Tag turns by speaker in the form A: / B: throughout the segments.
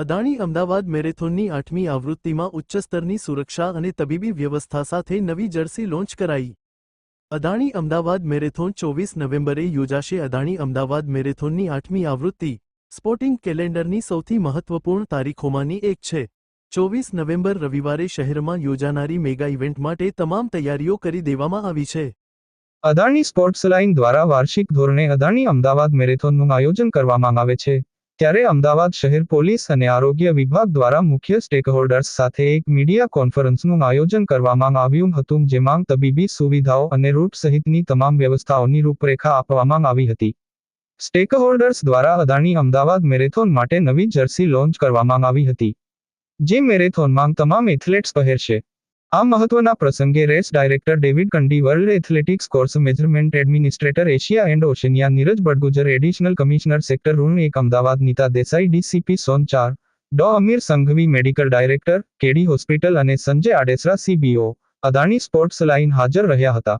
A: અદાણી અમદાવાદ મેરેથોનની આઠમી આવૃત્તિમાં ઉચ્ચ સ્તરની સુરક્ષા અને તબીબી વ્યવસ્થા સાથે નવી જર્સી લોન્ચ કરાઈ. અદાણી અમદાવાદ મેરેથોન ચોવીસ નવેમ્બરે યોજાશે અદાણી અમદાવાદ મેરેથોનની આઠમી આવૃત્તિ. સ્પોર્ટિંગ કેલેન્ડરની સૌથી મહત્વપૂર્ણ તારીખોમાંની એક છે. ચોવીસ નવેમ્બર રવિવારે શહેરમાં યોજાનારી મેગા ઇવેન્ટ માટે તમામ તૈયારીઓ કરી દેવામાં આવી છે.
B: અદાણી સ્પોર્ટ્સ લાઇન દ્વારા વાર્ષિક ધોરણે અદાણી અમદાવાદ મેરેથોનનું આયોજન કરવામાં આવે છે. ત્યારે અમદાવાદ શહેર પોલીસ અને આરોગ્ય વિભાગ દ્વારા મુખ્ય સ્ટેકહોલ્ડર્સ સાથે એક મીડિયા કોન્ફરન્સનું આયોજન કરવામાં આવ્યું હતું, જેમાં તબીબી સુવિધાઓ અને રૂટ સહિતની તમામ વ્યવસ્થાઓની રૂપરેખા આપવામાં આવી હતી. સ્ટેકહોલ્ડર્સ દ્વારા અદાણી અમદાવાદ મેરેથોન માટે નવી જર્સી લોન્ચ કરવામાં આવી હતી, જે મેરેથોનમાં તમામ એથ્લેટ્સ પહેરશે. આ મહત્વના પ્રસંગે race director David Cundy World Athletics course measurement administrator Asia and Oceania Neeraj Badgujar additional commissioner sector room એક અમદાવાદ નીતા દેસાઈ ડીસીપી સોન ચાર, ડો Amir Sanghvi medical director, KD hospital અને Sanjay Adesara CBO, Adani sports line હાજર રહ્યા હતા.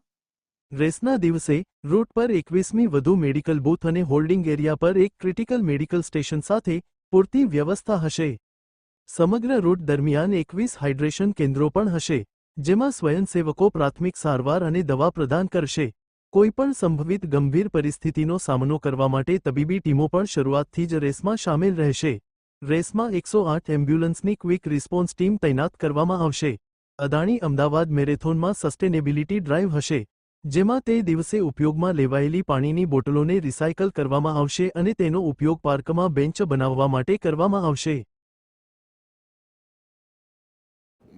A: રેસના દિવસે route પર એકવીસમી વધુ મેડિકલ બૂથ અને હોલ્ડિંગ એરિયા પર એક ક્રિટિકલ મેડિકલ સ્ટેશન સાથે પૂરતી વ્યવસ્થા હશે. સમગ્ર રૂટ દરમિયાન એકવીસ હાઇડ્રેશન કેન્દ્રો પણ હશે, જેમાં સ્વયંસેવકો પ્રાથમિક સારવાર અને દવા પ્રદાન કરશે. કોઈપણ સંભવિત ગંભીર પરિસ્થિતિનો સામનો કરવા માટે તબીબી ટીમો પણ શરૂઆતથી જ રેસમાં સામેલ રહેશે. રેસમાં એકસો આઠ એમ્બ્યુલન્સની ક્વિક રિસ્પોન્સ ટીમ તૈનાત કરવામાં આવશે. અદાણી અમદાવાદ મેરેથોનમાં સસ્ટેનેબિલિટી ડ્રાઈવ હશે, જેમાં તે દિવસે ઉપયોગમાં લેવાયેલી પાણીની બોટલોને રિસાયકલ કરવામાં આવશે અને તેનો ઉપયોગ પાર્કમાં બેન્ચ બનાવવા માટે કરવામાં આવશે.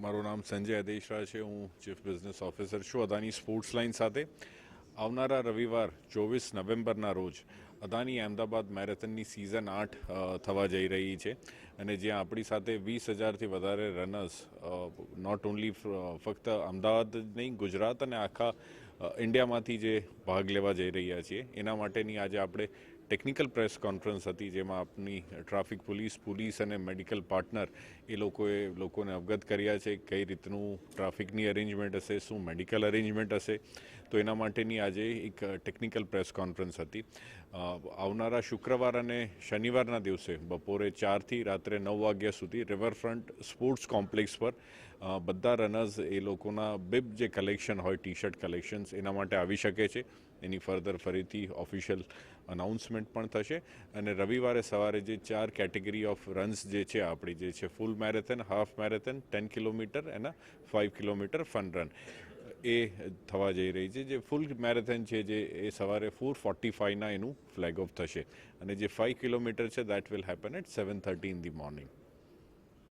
C: મારું નામ સંજય અદેશરા છે, હું ચીફ બિઝનેસ ઓફિસર છું. અદાની સ્પોર્ટ્સ લાઇન સાથે આવનારા રવિવાર ચોવીસ નવેમ્બરના રોજ અદાની અમદાવાદ મેરેથોનની સિઝન આઠ થવા જઈ રહી છે. અને જ્યાં આપણી સાથે વીસ હજારથી વધારે રનર્સ નોટ ઓન્લી ફક્ત અમદાવાદ નહીં, ગુજરાત અને આખા ઇન્ડિયામાંથી જે ભાગ લેવા જઈ રહ્યા છીએ. એના માટેની આજે આપણે ટેકનિકલ પ્રેસ કોન્ફરન્સ હતી, જેમાં આપની ટ્રાફિક પોલીસ પોલીસ અને મેડિકલ પાર્ટનર એ લોકોએ લોકોને અવગત કર્યા છે કઈ રીતનું ટ્રાફિકની અરેન્જમેન્ટ હશે, શું મેડિકલ અરેન્જમેન્ટ હશે. તો એના માટેની આજે એક ટેકનિકલ પ્રેસ કોન્ફરન્સ હતી. આવનારા શુક્રવાર અને શનિવારના દિવસે બપોરે ચારથી રાત્રે નવ વાગ્યા સુધી રિવરફ્રન્ટ સ્પોર્ટ્સ કોમ્પ્લેક્સ પર બધા રનર્સ એ લોકોના બિબ જે કલેક્શન હોય ટી શર્ટ કલેક્શન્સ, એના માટે આવી શકે છે. એની ફર્ધર ફરીથી ઓફિશિયલ અનાઉન્સમેન્ટ પણ થશે. અને રવિવારે સવારે જે ચાર કેટેગરી ઓફ રન્સ જે છે, આપણી જે છે, full marathon, half marathon, ten kilometre એના ફાઇવ કિલોમીટર ફન રન. એ થવા જઈ રહી છે. જે ફૂલ મેરેથોન છે જે એ સવારે ફોર ફોર્ટી ફાઇવના એનું ફ્લેગ ઓફ થશે. અને જે ફાઇવ કિલોમીટર છે that will happen at seven thirty in the morning